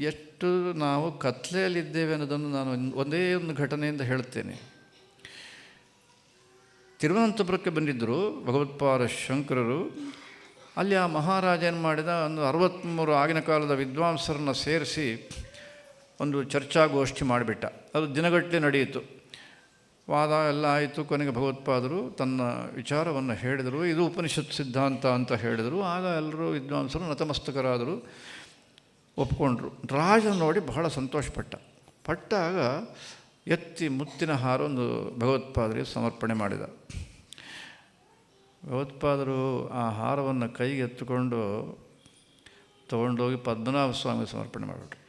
ಎಷ್ಟು ನಾವು ಕತ್ಲೆಯಲ್ಲಿದ್ದೇವೆ ಅನ್ನೋದನ್ನು ನಾನು ಒಂದ್- ಒಂದೇ ಘಟನೆಯಿಂದ ಹೇಳ್ತೇನೆ. ತಿರುವನಂತಪುರಕ್ಕೆ ಬಂದಿದ್ದರು ಭಗವತ್ಪಾದ ಶಂಕರರು. ಅಲ್ಲಿ ಆ ಮಹಾರಾಜ ಏನು ಮಾಡಿದ, ಒಂದು ಅರವತ್ತ್ಮೂರು ಆಗಿನ ಕಾಲದ ವಿದ್ವಾಂಸರನ್ನು ಸೇರಿಸಿ ಒಂದು ಚರ್ಚಾಗೋಷ್ಠಿ ಮಾಡಿಬಿಟ್ಟ. ಅದು ದಿನಗಟ್ಟಲೆ ನಡೆಯಿತು. ವಾದ ಎಲ್ಲ ಆಯಿತು, ಕೊನೆಗೆ ಭಗವತ್ಪಾದರು ತನ್ನ ವಿಚಾರವನ್ನು ಹೇಳಿದರು. ಇದು ಉಪನಿಷತ್ ಸಿದ್ಧಾಂತ ಅಂತ ಹೇಳಿದರು. ಆಗ ಎಲ್ಲರೂ ವಿದ್ವಾಂಸರು, ನತಮಸ್ತಕರಾದರು. ಒಪ್ಕೊಂಡ್ರು. ರಾಜ ನೋಡಿ ಬಹಳ ಸಂತೋಷಪಟ್ಟ. ಪಟ್ಟಾಗ ಎತ್ತಿ ಮುತ್ತಿನ ಹಾರ ಒಂದು ಭಗವತ್ಪಾದರಿಗೆ ಸಮರ್ಪಣೆ ಮಾಡಿದ. ಭಗವತ್ಪಾದರು ಆ ಹಾರವನ್ನು ಕೈಗೆ ಎತ್ತುಕೊಂಡು ತೊಗೊಂಡೋಗಿ ಪದ್ಮನಾಭ ಸ್ವಾಮಿ ಸಮರ್ಪಣೆ ಮಾಡಿಬಿಟ್ರು.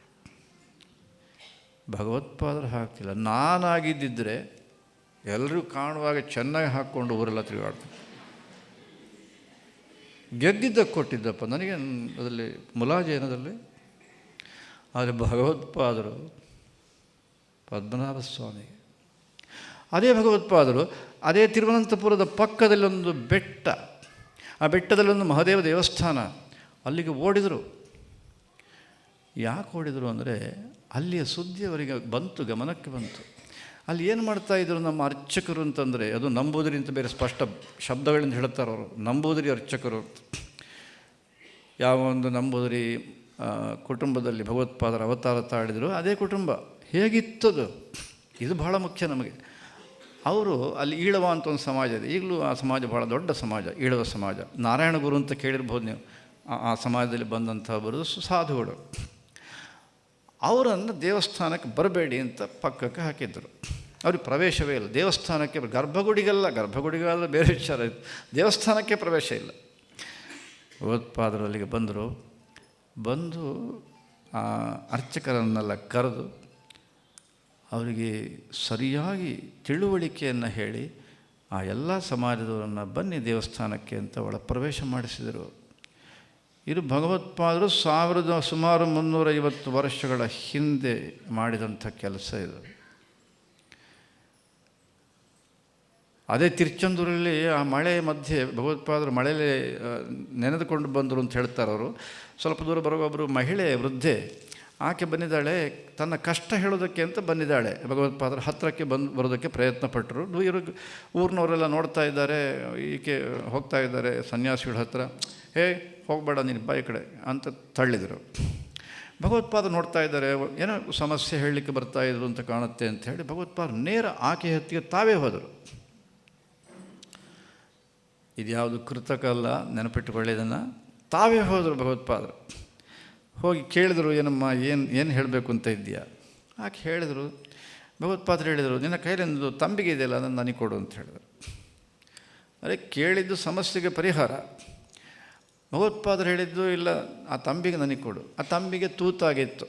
ಭಗವತ್ಪಾದರು ಹಾಕ್ತಿಲ್ಲ. ನಾನಾಗಿದ್ದಿದ್ದರೆ ಎಲ್ಲರೂ ಕಾಣುವಾಗ ಚೆನ್ನಾಗಿ ಹಾಕ್ಕೊಂಡು ಊರೆಲ್ಲ ತಿರುಗಾಡ್ತಾರೆ ಗೆದ್ದಿದ್ದಕ್ಕೆ ಕೊಟ್ಟಿದ್ದಪ್ಪ. ನನಗೆ ಅದರಲ್ಲಿ ಮುಲಾಜಿ ಏನದಲ್ಲಿ ಆದರೆ ಭಗವತ್ಪಾದರು ಪದ್ಮನಾಭ ಸ್ವಾಮಿ ಅದೇ ಭಗವತ್ಪಾದರು, ಅದೇ ತಿರುವನಂತಪುರದ ಪಕ್ಕದಲ್ಲಿ ಒಂದು ಬೆಟ್ಟ. ಆ ಬೆಟ್ಟದಲ್ಲಿ ಒಂದು ಮಹಾದೇವ ದೇವಸ್ಥಾನ. ಅಲ್ಲಿಗೆ ಓಡಿದರು. ಯಾಕೆ ಓಡಿದರು ಅಂದರೆ ಅಲ್ಲಿಯ ಸುದ್ದಿ ಅವರಿಗೆ ಬಂತು, ಗಮನಕ್ಕೆ ಬಂತು. ಅಲ್ಲಿ ಏನು ಮಾಡ್ತಾಯಿದ್ರು ನಮ್ಮ ಅರ್ಚಕರು ಅಂತಂದರೆ, ಅದು ನಂಬೂದಿರಿ ಅಂತ ಬೇರೆ ಸ್ಪಷ್ಟ ಶಬ್ದಗಳಿಂದ ಹೇಳ್ತಾರೆ ಅವರು. ನಂಬೂದರಿ ಅರ್ಚಕರು. ಯಾವ ಒಂದು ನಂಬೂದಿರಿ ಕುಟುಂಬದಲ್ಲಿ ಭಗವತ್ಪಾದರ ಅವತಾರ ತಾಳಿದರು. ಅದೇ ಕುಟುಂಬ. ಹೇಗಿತ್ತದು ಇದು ಬಹಳ ಮುಖ್ಯ ನಮಗೆ. ಅವರು ಅಲ್ಲಿ ಈಳವ ಅಂತ ಒಂದು ಸಮಾಜ ಇದೆ. ಈಗಲೂ ಆ ಸಮಾಜ ಬಹಳ ದೊಡ್ಡ ಸಮಾಜ, ಈಳವ ಸಮಾಜ. ನಾರಾಯಣ ಗುರು ಅಂತ ಕೇಳಿರ್ಬೋದು ನೀವು. ಆ- ಸಮಾಜದಲ್ಲಿ ಸಮಾಜದಲ್ಲಿ ಬರೋದು ಸಾಧುಗಳು. ಅವರನ್ನು ದೇವಸ್ಥಾನಕ್ಕೆ ಬರಬೇಡಿ ಅಂತ ಪಕ್ಕಕ್ಕೆ ಹಾಕಿದ್ದರು ಅವ್ರಿಗೆ ಪ್ರವೇಶವೇ ಇಲ್ಲ. ದೇವಸ್ಥಾನಕ್ಕೆ ಗರ್ಭಗುಡಿಗಲ್ಲ. ಗರ್ಭಗುಡಿಗಲ್ಲ ಬೇರೆ ವಿಚಾರ ಇತ್ತು. ದೇವಸ್ಥಾನಕ್ಕೆ ಪ್ರವೇಶ ಇಲ್ಲ. ಭಗವತ್ಪಾದರು ಅಲ್ಲಿಗೆ ಬಂದರು. ಬಂದು ಆ ಅರ್ಚಕರನ್ನೆಲ್ಲ ಕರೆದು ಅವರಿಗೆ ಸರಿಯಾಗಿ ತಿಳುವಳಿಕೆಯನ್ನು ಹೇಳಿ ಆ ಎಲ್ಲ ಸಮಾಜದವರನ್ನು ಬನ್ನಿ ದೇವಸ್ಥಾನಕ್ಕೆ ಅಂತ ಒಳ ಪ್ರವೇಶ ಮಾಡಿಸಿದರು. ಇದು ಭಗವತ್ಪಾದರು ಸಾವಿರದ ಸುಮಾರು ಮುನ್ನೂರೈವತ್ತು ವರ್ಷಗಳ ಹಿಂದೆ ಮಾಡಿದಂಥ ಕೆಲಸ ಇದು. ಅದೇ ತಿರುಚಂದೂರಲ್ಲಿ ಆ ಮಳೆ ಮಧ್ಯೆ ಭಗವತ್ಪಾದರು ಮಳೆಯಲ್ಲಿ ನೆನೆದುಕೊಂಡು ಬಂದರು ಅಂತ ಹೇಳ್ತಾರೆ ಅವರು. ಸ್ವಲ್ಪ ದೂರ ಬರುವ ಒಬ್ಬರು ಮಹಿಳೆ ವೃದ್ಧೆ, ಆಕೆ ಬಂದಿದ್ದಾಳೆ, ತನ್ನ ಕಷ್ಟ ಹೇಳೋದಕ್ಕೆ ಅಂತ ಬಂದಿದ್ದಾಳೆ. ಭಗವತ್ಪಾದರ ಹತ್ತಿರಕ್ಕೆ ಬಂದು ಬರೋದಕ್ಕೆ ಪ್ರಯತ್ನ ಪಟ್ಟರು. ಇವರು ಊರಿನವರೆಲ್ಲ ನೋಡ್ತಾ ಇದ್ದಾರೆ, ಈಕೆ ಹೋಗ್ತಾ ಇದ್ದಾರೆ ಸನ್ಯಾಸಿಗಳ ಹತ್ರ. ಹೇ, ಹೋಗಬೇಡ ನೀನು ಬಾಯಿ ಕಡೆ ಅಂತ ತಳ್ಳಿದರು. ಭಗವತ್ಪಾದ ನೋಡ್ತಾ ಇದ್ದಾರೆ, ಏನೋ ಸಮಸ್ಯೆ ಹೇಳಲಿಕ್ಕೆ ಬರ್ತಾ ಇದ್ರು ಅಂತ ಕಾಣುತ್ತೆ ಅಂತ ಹೇಳಿ ಭಗವತ್ಪಾದ ನೇರ ಆಕೆ ಹತ್ತಿಗೆ ತಾವೇ ಹೋದರು. ಇದ್ಯಾವುದು ಕೃತಕ ಅಲ್ಲ ನೆನಪಿಟ್ಟುಕೊಳ್ಳಿ ಇದನ್ನು ತಾವೇ ಹೋದರು ಭಗವತ್ಪಾದರು. ಹೋಗಿ ಕೇಳಿದರು, ಏನಮ್ಮ, ಏನು ಏನು ಹೇಳಬೇಕು ಅಂತ ಇದೆಯಾ ಆಕೆ ಹೇಳಿದರು ಭಗವತ್ಪಾದರು ಹೇಳಿದರು, ನಿನ್ನ ಕೈಲಿಂದು ತಂಬಿಗೆ ಇದೆಯಲ್ಲ, ಅದನ್ನು ನನಗೆ ಕೊಡು ಅಂತ ಹೇಳಿದರು. ಅರೆ, ಕೇಳಿದ್ದು ಸಮಸ್ಯೆಗೆ ಪರಿಹಾರ. ಭಗವತ್ಪಾದರು ಹೇಳಿದ್ದು ಇಲ್ಲ, ಆ ತಂಬಿಗೆ ನನಗೆ ಕೊಡು. ಆ ತಂಬಿಗೆ ತೂತಾಗಿತ್ತು.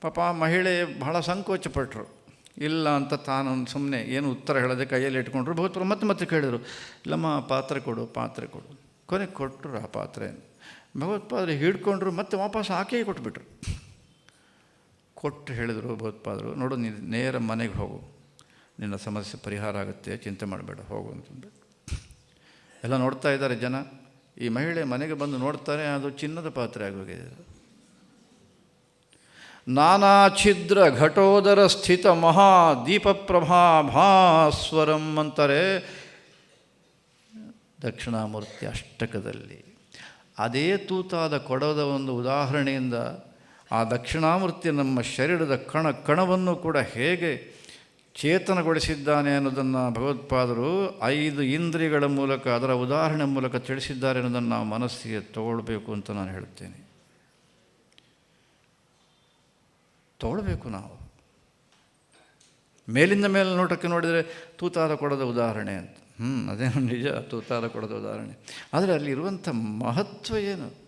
ಪಾಪ ಮಹಿಳೆ ಬಹಳ ಸಂಕೋಚಪಟ್ಟರು ಇಲ್ಲ ಅಂತ ತಾನು ಸುಮ್ಮನೆ ಏನು ಉತ್ತರ ಹೇಳದೆ ಕೈಯಲ್ಲಿ ಇಟ್ಕೊಂಡ್ರು ಭಗವತ್ಪಾದರು ಮತ್ತೆ ಮತ್ತೆ ಕೇಳಿದರು, ಇಲ್ಲಮ್ಮ ಪಾತ್ರೆ ಕೊಡು ಪಾತ್ರೆ ಕೊಡು. ಕೊನೆಗೆ ಕೊಟ್ಟರು ಆ ಪಾತ್ರೆ. ಭಗವತ್ಪಾದರು ಹಿಡ್ಕೊಂಡ್ರು ಮತ್ತೆ ವಾಪಸ್ ಹಾಕೇ ಕೊಟ್ಬಿಟ್ರು. ಕೊಟ್ಟು ಹೇಳಿದರು ಭಗವತ್ಪಾದರು ನೋಡು, ನೀನು ನೇರ ಮನೆಗೆ ಹೋಗು. ನಿನ್ನ ಸಮಸ್ಯೆ ಪರಿಹಾರ ಆಗುತ್ತೆ, ಚಿಂತೆ ಮಾಡಬೇಡ, ಹೋಗು ಅಂತಂದು ಎಲ್ಲ ನೋಡ್ತಾ ಇದ್ದಾರೆ ಜನ. ಈ ಮಹಿಳೆ ಮನೆಗೆ ಬಂದು ನೋಡ್ತಾರೆ, ಅದು ಚಿನ್ನದ ಪಾತ್ರೆ ಆಗೋಗಿದೆ ನಾನಾ ಛಿದ್ರ ಘಟೋದರ ಸ್ಥಿತ ಮಹಾ ದೀಪಪ್ರಭಾ ಭಾಸ್ವರಂ ಅಂತಾರೆ ದಕ್ಷಿಣಾಮೂರ್ತಿ ಅಷ್ಟಕದಲ್ಲಿ. ಅದೇ ತೂತಾದ ಕೊಡದ ಒಂದು ಉದಾಹರಣೆಯಿಂದ ಆ ದಕ್ಷಿಣಾಮೂರ್ತಿ ನಮ್ಮ ಶರೀರದ ಕಣ ಕಣವನ್ನು ಕೂಡ ಹೇಗೆ ಚೇತನಗೊಳಿಸಿದ್ದಾನೆ ಅನ್ನೋದನ್ನು ಭಗವತ್ಪಾದರು ಐದು ಇಂದ್ರಿಯಗಳ ಮೂಲಕ ಅದರ ಉದಾಹರಣೆ ಮೂಲಕ ತಿಳಿಸಿದ್ದಾರೆ ಅನ್ನೋದನ್ನು ನಾವು ಮನಸ್ಸಿಗೆ ತಗೊಳ್ಬೇಕು ಅಂತ ನಾನು ಹೇಳ್ತೇನೆ. ತಗೊಳ್ಬೇಕು ನಾವು. ಮೇಲಿಂದ ಮೇಲೆ ನೋಟಕ್ಕೆ ನೋಡಿದರೆ ತೂತಾದ ಕೊಡದ ಉದಾಹರಣೆ ಅಂತ. ಹ್ಞೂ ಅದೇನು ನಿಜ, ತೂತಾದ ಕೊಡದ ಉದಾಹರಣೆ. ಆದರೆ ಅಲ್ಲಿ ಇರುವಂಥ ಮಹತ್ವ ಏನು?